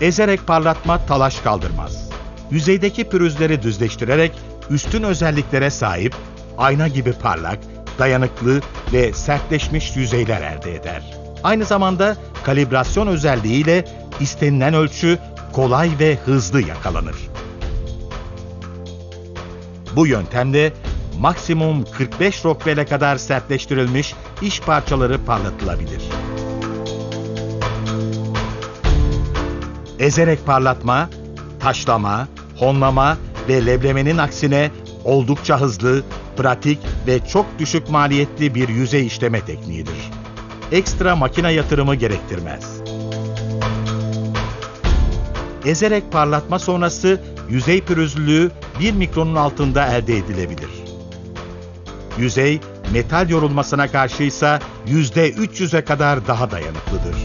Ezerek parlatma talaş kaldırmaz. Yüzeydeki pürüzleri düzleştirerek üstün özelliklere sahip, ayna gibi parlak, dayanıklı ve sertleşmiş yüzeyler elde eder. Aynı zamanda kalibrasyon özelliğiyle istenilen ölçü kolay ve hızlı yakalanır. Bu yöntemle maksimum 45 Rockwell'e kadar sertleştirilmiş iş parçaları parlatılabilir. Ezerek parlatma, taşlama, honlama ve leblemenin aksine oldukça hızlı, pratik ve çok düşük maliyetli bir yüzey işleme tekniğidir. Ekstra makine yatırımı gerektirmez. Ezerek parlatma sonrası yüzey pürüzlülüğü 1 mikronun altında elde edilebilir. Yüzey metal yorulmasına karşıysa %300'e kadar daha dayanıklıdır.